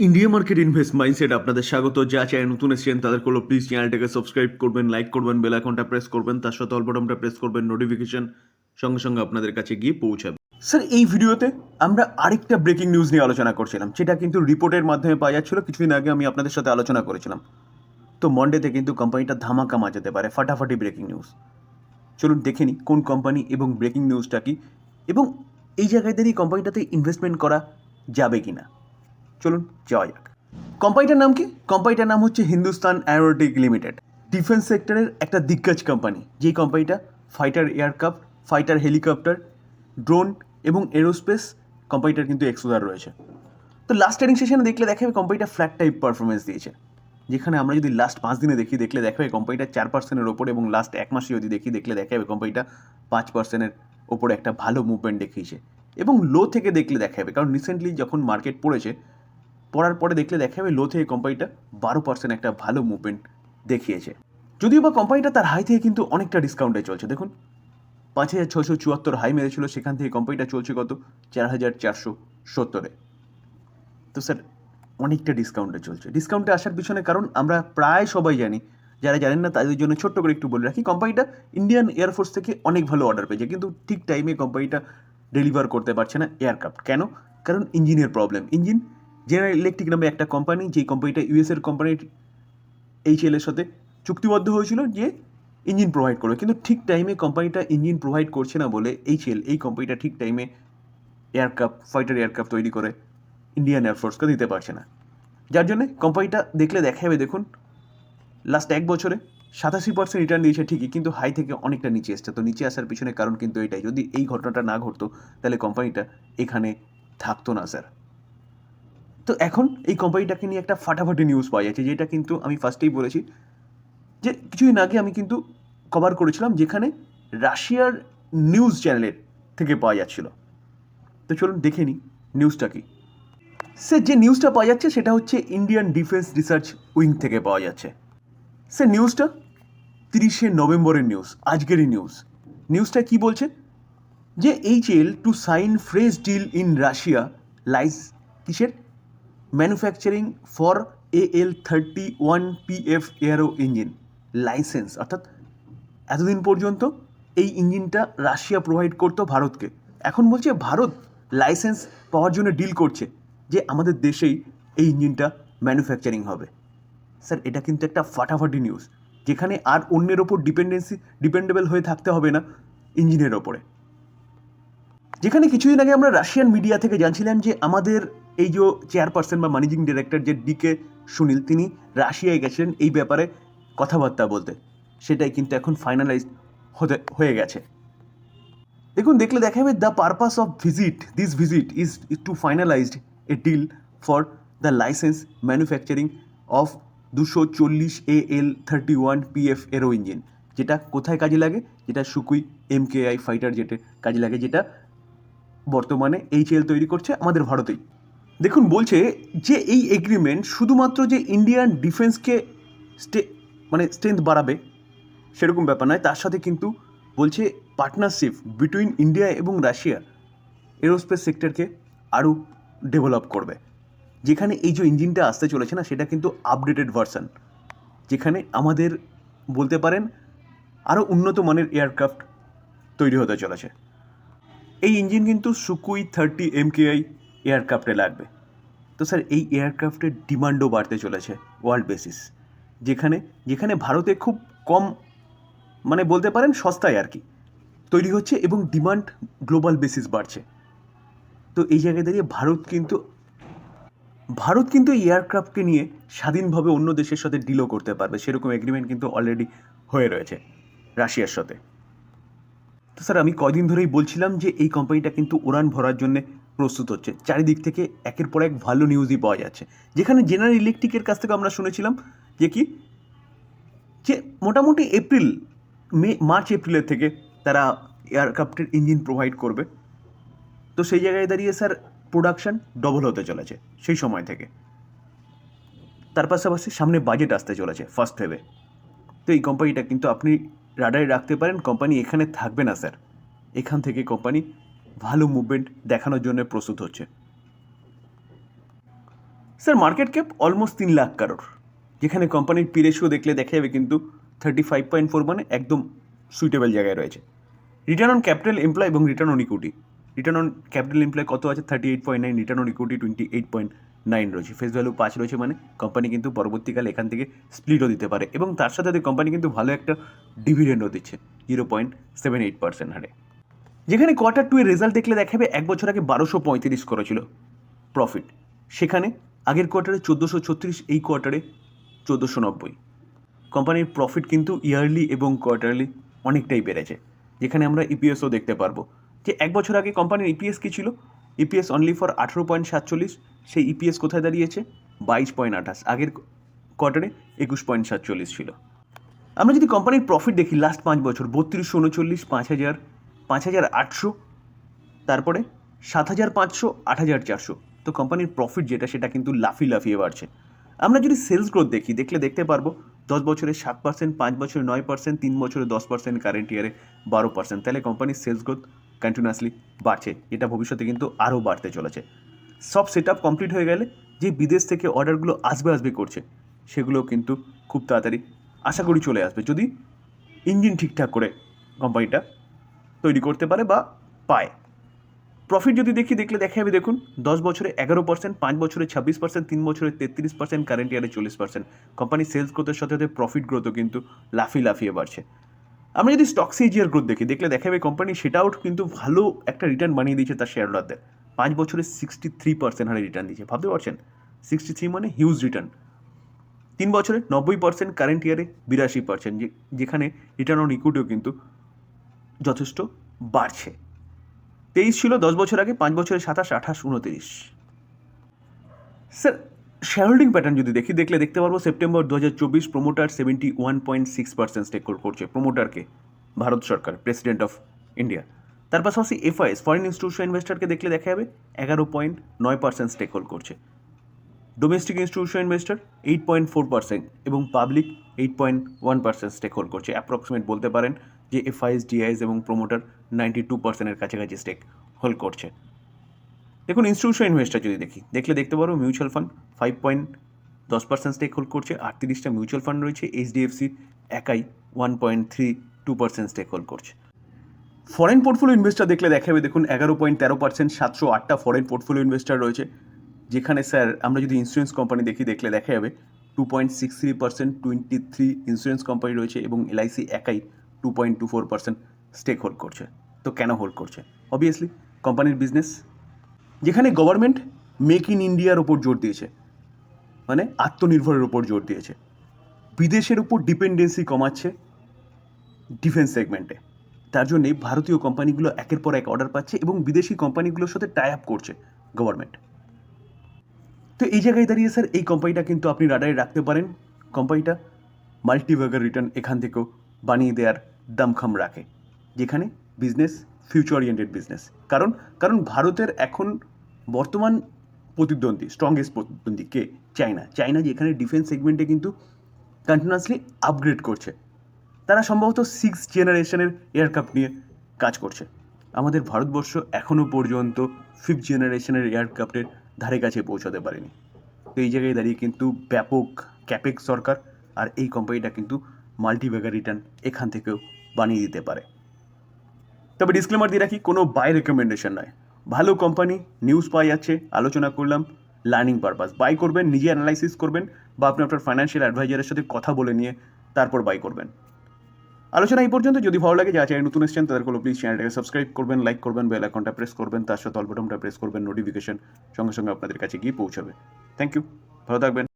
India market invest mindset আপনাদের স্বাগত। যা চ্যানেল নতুন এসেছেন তাদের হলো প্লিজ চ্যানেলটাকে সাবস্ক্রাইব করবেন লাইক করবেন বেল আইকনটা প্রেস করবেন, তার সাথে অল বাটনটা প্রেস করবেন নোটিফিকেশন সঙ্গে সঙ্গে আপনাদের কাছে গিয়ে পৌঁছাবে। স্যার এই ভিডিওতে আমরা আরেকটা ব্রেকিং নিউজ নিয়ে আলোচনা করছিলাম সেটা কিন্তু রিপোর্টের মাধ্যমে পাওয়া যাচ্ছিল, কিছুদিন আগে আমি আপনাদের সাথে আলোচনা করেছিলাম। তো মন্ডেতে কিন্তু কোম্পানিটা ধামাকা মাচাতে পারে, ফাটাফাটি ব্রেকিং নিউজ চলুন দেখে নিই কোন কোম্পানি এবং ব্রেকিং নিউজটা কি, এবং এই জায়গায় দাঁড়িয়ে কোম্পানিটাতে ইনভেস্টমেন্ট করা যাবে কি না চলুন যাওয়া যাক। কোম্পানিটার নাম কি? কোম্পানিটার নাম হচ্ছে হিন্দুস্তান অ্যারোটিক লিমিটেড ডিফেন্স সেক্টরের একটা দিগ্গজ কোম্পানি যেই কোম্পানিটা fighter aircraft fighter helicopter drone এবং এরোস্পেস কোম্পানিটার কিন্তু এক্সোজার রয়েছে। তো লাস্ট ট্রেডিং সেশনে দেখলে দেখা যাবে কোম্পানিটা ফ্ল্যাট টাইপ পারফরমেন্স দিয়েছে। যেখানে আমরা যদি লাস্ট পাঁচ দিনে দেখি, দেখলে দেখা যাবে কোম্পানিটা চার পার্সেন্টের ওপরে এবং লাস্ট এক মাসে যদি দেখি, দেখলে দেখা যাবে কোম্পানিটা পাঁচ পার্সেন্টের ওপরে একটা ভালো মুভমেন্ট দেখিয়েছে। এবং লো থেকে দেখলে দেখা যাবে কারণ রিসেন্টলি যখন মার্কেট পড়েছে পড়ার পরে দেখলে দেখা যাবে লো থেকে কোম্পানিটা বারো পার্সেন্ট একটা ভালো মুভমেন্ট দেখিয়েছে। যদিও বা কোম্পানিটা তার হাই থেকে কিন্তু অনেকটা ডিসকাউন্টে চলছে। দেখুন, পাঁচ হাজার ছশো চুয়াত্তর হাই মেরেছিল, সেখান থেকে কোম্পানিটা চলছে কত? চার হাজার চারশো সত্তরে। তো স্যার অনেকটা ডিসকাউন্টে চলছে। ডিসকাউন্টে আসার পিছনে কারণ আমরা প্রায় সবাই জানি, যারা জানেন না, তাদের জন্য ছোট্ট করে একটু বলে রাখি কোম্পানিটা ইন্ডিয়ান এয়ারফোর্স থেকে অনেক ভালো অর্ডার পেয়েছে, কিন্তু ঠিক টাইমে কোম্পানিটা ডেলিভার করতে পারছে না এয়ারক্রাফট কেন? কারণ ইঞ্জিনের প্রবলেম ইঞ্জিন জেনারেল ইলেকট্রিক নামে একটা কোম্পানি যেই কোম্পানিটা ইউএসের কোম্পানির এই ছেলের সাথে চুক্তিবদ্ধ হয়েছিল যে ইঞ্জিন প্রোভাইড করবে। কিন্তু ঠিক টাইমে কোম্পানিটা ইঞ্জিন প্রোভাইড করছে না বলে এই ছেল এই কোম্পানিটা ঠিক টাইমে এয়ারক্রাফট ফাইটার এয়ারক্রাফট তৈরি করে ইন্ডিয়ান এয়ারফোর্সকে দিতে পারছে না। যার জন্যে কোম্পানিটা দেখলে দেখা যাবে দেখুন লাস্ট এক বছরে সাতাশি পার্সেন্ট রিটার্ন দিয়েছে ঠিকই, কিন্তু হাই থেকে অনেকটা নিচে এসছে। তো নিচে আসার পিছনে কারণ কিন্তু এটাই। যদি এই ঘটনাটা না ঘটতো, তাহলে কোম্পানিটা এখানে থাকতো না স্যার তো এখন এই কোম্পানিটাকে নিয়ে একটা ফাটাফাটি নিউজ পাওয়া যাচ্ছে, যেটা কিন্তু আমি ফার্স্টেই বলেছি যে কিছুদিন আগে আমি কিন্তু কভার করেছিলাম যেখানে রাশিয়ার নিউজ চ্যানেলের থেকে পাওয়া যাচ্ছিল। তো চলুন দেখে নিই নিউজটা কি। স্যার যে নিউজটা পাওয়া যাচ্ছে সেটা হচ্ছে ইন্ডিয়ান ডিফেন্স রিসার্চ উইং থেকে পাওয়া যাচ্ছে। স্যার নিউজটা তিরিশে নভেম্বরের নিউজ আজকেরই নিউজ নিউজটা কি বলছে? যে HAL to sign fresh deal in Russia lines কিসের? Manufacturing for A L thirty one P F aero engine license অর্থাৎ এতদিন পর্যন্ত এই ইঞ্জিনটা রাশিয়া প্রোভাইড করতো ভারতকে। এখন বলছে ভারত লাইসেন্স পাওয়ার জন্য ডিল করছে যে আমাদের দেশেই এই ইঞ্জিনটা ম্যানুফ্যাকচারিং হবে। স্যার, এটা কিন্তু একটা ফাটাফাটি নিউজ যেখানে আর অন্যের ওপর ডিপেন্ডেন্সি ডিপেন্ডেবল হয়ে থাকতে হবে না ইঞ্জিনের ওপরে। যেখানে কিছুদিন আগে আমরা রাশিয়ান মিডিয়া থেকে জানছিলাম যে আমাদের এই যে চেয়ারপারসন বা ম্যানেজিং ডিরেক্টর যে ডিকে সুনীল তিনি রাশিয়ায় গেছিলেন এই ব্যাপারে কথাবার্তা বলতে। সেটাই কিন্তু এখন ফাইনালাইজ হতে, হয়ে গেছে। দেখুন, দেখলে দেখা যাবে the purpose of visit this visit is to finalized a deal for the license manufacturing of দুশো চল্লিশ A L thirty one PF aero engine যেটা কোথায় কাজে লাগে? যেটা সুকুই এমকেআই ফাইটার জেটে কাজে লাগে, যেটা বর্তমানে এইচ এল তৈরি করছে আমাদের ভারতেই। দেখুন, বলছে যে এই এগ্রিমেন্ট শুধুমাত্র যে ইন্ডিয়ান ডিফেন্সকে স্টে মানে স্ট্রেংথ বাড়াবে, সেরকম ব্যাপার নয়। তার সাথে কিন্তু বলছে পার্টনারশিপ বিটুইন ইন্ডিয়া এবং রাশিয়া এরোস্পেস সেক্টরকে আরও ডেভেলপ করবে। যেখানে এই যে ইঞ্জিনটা আসতে চলেছে না, সেটা কিন্তু আপডেটেড ভার্সন যেখানে আমাদের বলতে পারেন আরও উন্নত মানের এয়ারক্রাফট তৈরি হতে চলেছে। এই ইঞ্জিন কিন্তু সুকুই থার্টি এমকেআই এয়ারক্রাফটে লাগবে। তো স্যার, এই এয়ারক্রাফটের ডিমান্ডও বাড়তে চলেছে ওয়ার্ল্ড বেসিস, যেখানে যেখানে ভারতে খুব কম মানে বলতে পারেন সস্তায় আর কি তৈরি হচ্ছে এবং ডিমান্ড গ্লোবাল বেসিস বাড়ছে। তো এই জায়গায় দাঁড়িয়ে ভারত কিন্তু ভারত কিন্তু এয়ারক্রাফটকে নিয়ে স্বাধীনভাবে অন্য দেশের সাথে ডিলও করতে পারবে, সেরকম এগ্রিমেন্ট কিন্তু অলরেডি হয়ে রয়েছে রাশিয়ার সাথে। তো স্যার, আমি কদিন ধরেই বলছিলাম যে এই কোম্পানিটা কিন্তু উড়ান ভরার জন্য প্রস্তুত হচ্ছে। চারিদিক থেকে একের পর এক ভালো নিউজই পাওয়া যাচ্ছে। যেখানে জেনারেল ইলেকট্রিকের কাছ থেকে আমরা শুনেছিলাম যে কি? যে মোটামুটি এপ্রিল মে মার্চ এপ্রিলের থেকে তারা এয়ারক্রাফটের ইঞ্জিন প্রোভাইড করবে। তো সেই জায়গায় দাঁড়িয়ে স্যার প্রোডাকশান ডবল হতে চলেছে সেই সময় থেকে। তার পাশাপাশি সামনে বাজেট আসতে চলেছে ফার্স্ট ভেবে তো এই কোম্পানিটা কিন্তু আপনি রাডারে রাখতে পারেন। কোম্পানি এখানে থাকবে না স্যার এখান থেকে কোম্পানি ভালো মুভমেন্ট দেখানোর জন্য প্রস্তুত হচ্ছে। স্যার মার্কেট ক্যাপ অলমোস্ট তিন লাখ কারোর যেখানে কোম্পানির পি রেশিও দেখলে দেখা যাবে কিন্তু থার্টি ফাইভ পয়েন্ট ফোর মানে একদম সুইটেবল জায়গায় রয়েছে। রিটার্ন অন ক্যাপিটাল এমপ্লয় এবং return on equity return on capital employ কত আছে? Thirty eight point nine return on equity twenty eight point nine রয়েছে। ফেস ভ্যালু পাঁচ রয়েছে মানে কোম্পানি কিন্তু পরবর্তীকালে এখান থেকে স্প্লিটও দিতে পারে। এবং তার সাথে সাথে কোম্পানি কিন্তু ভালো একটা ডিভিডেন্ডও দিচ্ছে। Zero point seven eight percent হারে। যেখানে কোয়ার্টার টু এর রেজাল্ট দেখলে দেখাবে এক বছর আগে বারোশো পঁয়ত্রিশ করেছিল প্রফিট সেখানে আগের কোয়ার্টারে চোদ্দোশো ছত্রিশ, এই কোয়ার্টারে চোদ্দোশো নব্বই। কোম্পানির প্রফিট কিন্তু ইয়ারলি এবং কোয়ার্টারলি অনেকটাই বেড়েছে। যেখানে আমরা ইপিএসও দেখতে পারব। যে এক বছর আগে কোম্পানির ইপিএস কী ছিল? ইপিএস অনলি ফর আঠেরো পয়েন্ট সাতচল্লিশ, সেই ইপিএস কোথায় দাঁড়িয়েছে? বাইশ পয়েন্ট আঠাশ। আগের কোয়ার্টারে একুশ পয়েন্ট সাতচল্লিশ ছিল। আমরা যদি কোম্পানির প্রফিট দেখি লাস্ট পাঁচ বছর, বত্রিশশো উনচল্লিশ, পাঁচ হাজার পাঁচ হাজার আটশো, তারপরে সাত হাজার পাঁচশো, আট হাজার চারশো। তো কোম্পানির প্রফিট যেটা, সেটা কিন্তু লাফিয়ে লাফিয়ে বাড়ছে। আমরা যদি সেলস গ্রোথ দেখি, দেখলে দেখতে পারব, দশ বছরে সাত পার্সেন্ট পাঁচ বছরে নয় পার্সেন্ট তিন বছরে দশ পার্সেন্ট কারেন্ট ইয়ারে বারো পার্সেন্ট তাহলে কোম্পানির সেলস গ্রোথ কন্টিনিউয়াসলি বাড়ছে। এটা ভবিষ্যতে কিন্তু আরও বাড়তে চলেছে। সব সেট আপ কমপ্লিট হয়ে গেলে যে বিদেশ থেকে অর্ডারগুলো আসবে আসবে করছে, সেগুলো কিন্তু খুব তাড়াতাড়ি আশা করি চলে আসবে। যদি ইঞ্জিন ঠিকঠাক করে কোম্পানিটা তৈরি করতে পারে বা পায়। প্রফিট যদি দেখি, দেখলে দেখা যাবে দেখুন, দশ বছরে এগারো পার্সেন্ট পাঁচ বছরে ছাব্বিশ পার্সেন্ট তিন বছরে তেত্রিশ পার্সেন্ট কারেন্ট ইয়ারে চল্লিশ পার্সেন্ট কোম্পানির সেলস গ্রোথের সাথে সাথে প্রফিট গ্রোথও কিন্তু লাফিয়ে লাফিয়ে বাড়ছে। আমরা যদি স্টক সিজিয়ার গ্রোথ দেখি, দেখলে দেখা যাবে কোম্পানি সেটাও কিন্তু ভালো একটা রিটার্ন বানিয়ে দিয়েছে তার শেয়ার হোল্ডারদের পাঁচ বছরে সিক্সটি থ্রি পার্সেন্ট হারে রিটার্ন দিয়েছে, ভাবতে পারছেন? সিক্সটি থ্রি মানে হিউজ রিটার্ন তিন বছরে নব্বই পার্সেন্ট কারেন্ট ইয়ারে বিরাশি পার্সেন্ট যেখানে রিটার্ন অন ইকুইটিও কিন্তু যথেষ্ট বাড়ছে। তেইশ ছিল দশ বছর আগে, পাঁচ বছরে সাতাশ, আঠাশ উনতিরিশ স্যার শেয়ার হোল্ডিং প্যাটার্ন যদি দেখি, দেখলে দেখতে পারব সেপ্টেম্বর দু হাজার চব্বিশ promoter seventy one point six percent stake করছে প্রোমোটারকে ভারত সরকার প্রেসিডেন্ট অফ ইন্ডিয়া তার পাশাপাশি এফআইএস ফরেন ইনস্টিটিউশন ইনভেস্টারকে দেখলে দেখা যাবে, এগারো পয়েন্ট নয় পার্সেন্ট স্টেক হোল্ড করছে। Domestic institution investor eight point four percent এবং public eight point one percent stake hold করছে। অ্যাপ্রক্সিমেট বলতে পারেন যে এফআইএস, ডিআইএস এবং প্রোমোটার নাইনটি টু পার্সেন্টের কাছাকাছি স্টেক হোল্ড করছে। দেখুন ইনস্টিটিউশন ইনভেস্টার যদি দেখি, দেখলে দেখতে পারো মিউচুয়াল ফান্ড ফাইভ পয়েন্ট দশ পার্সেন্ট স্টেক হোল্ড করছে, আটত্রিশটা মিউচুয়াল ফান্ড রয়েছে এইচডিএফসি একাই one point three two percent stake hold করছে। ফরেন পোর্টফোলিও ইনভেস্টার দেখলে দেখা যাবে দেখুন, এগারো পয়েন্ট তেরো পার্সেন্ট সাতশো আটটা ফরেন পোর্টফোলিও ইনভেস্টার রয়েছে, যেখানে স্যার, আমরা যদি ইন্স্যুরেন্স কোম্পানি দেখি, দেখলে দেখা যাবে two point six three percent twenty three insurance company রয়েছে এবং এলআইসি একাই two point two four percent stake hold করছে। তো কেন হোল্ড করছে? অবভিয়াসলি কোম্পানির বিজনেস যেখানে গভর্নমেন্ট মেক ইন ইন্ডিয়ার ওপর জোর দিয়েছে মানে আত্মনির্ভরের ওপর জোর দিয়েছে। বিদেশের উপর ডিপেন্ডেন্সি কমাচ্ছে ডিফেন্স সেগমেন্টে তার জন্যে ভারতীয় কোম্পানিগুলো একের পর এক অর্ডার পাচ্ছে এবং বিদেশি কোম্পানিগুলোর সাথে টাই আপ করছে গভর্নমেন্ট তো এই জায়গায় দাঁড়িয়ে স্যার এই কোম্পানিটা কিন্তু আপনি রাডারে রাখতে পারেন। কোম্পানিটা মাল্টিভাগার রিটার্ন এখান থেকেও বানিয়ে দেওয়ার দমখম রাখে, যেখানে বিজনেস ফিউচার ওরিয়েন্টেড বিজনেস কারণ কারণ ভারতের এখন বর্তমান প্রতিদ্বন্দ্বী স্ট্রংগেস্ট প্রতিদ্বন্দ্বী কে? চায়না। চায়না যেখানে ডিফেন্স সেগমেন্টে কিন্তু কন্টিনিউয়াসলি আপগ্রেড করছে। তারা সম্ভবত সিক্স জেনারেশনের এয়ারক্রাফট নিয়ে কাজ করছে। আমাদের ভারতবর্ষ এখনও পর্যন্ত ফিফথ জেনারেশনের এয়ারক্রাফটের ধারে কাছে পৌঁছাতে পারেনি। তো এই জায়গায় দাঁড়িয়ে কিন্তু ব্যাপক ক্যাপেক সরকার আর এই কোম্পানিটা কিন্তু মাল্টিভেগার রিটার্ন এখান থেকেও বানিয়ে দিতে পারে। তবে ডিসক্লেমার দিয়ে রাখি, কোনো বাই রেকমেন্ডেশন নয়। ভালো কোম্পানি নিউজ পাওয়া যাচ্ছে, আলোচনা করলাম লার্নিং পারপাস বাই করবেন, নিজে অ্যানালাইসিস করবেন বা আপনি আপনার ফাইন্যান্সিয়াল অ্যাডভাইজারের সাথে কথা বলে নিয়ে তারপর বাই করবেন। আলোচনা এই পর্যন্ত। যদি ভালো লাগে যা চাই নতুন এসছেন তাদের কোনো প্লিজ চ্যানেলটাকে সাবস্ক্রাইব করবেন লাইক করবেন বেল আইকনটা প্রেস করবেন, তার সাথে অল প্রেস করবেন নোটিফিকেশন সঙ্গে সঙ্গে আপনাদের কাছে গিয়ে পৌঁছাবে। থ্যাংক ইউ ভালো থাকবেন।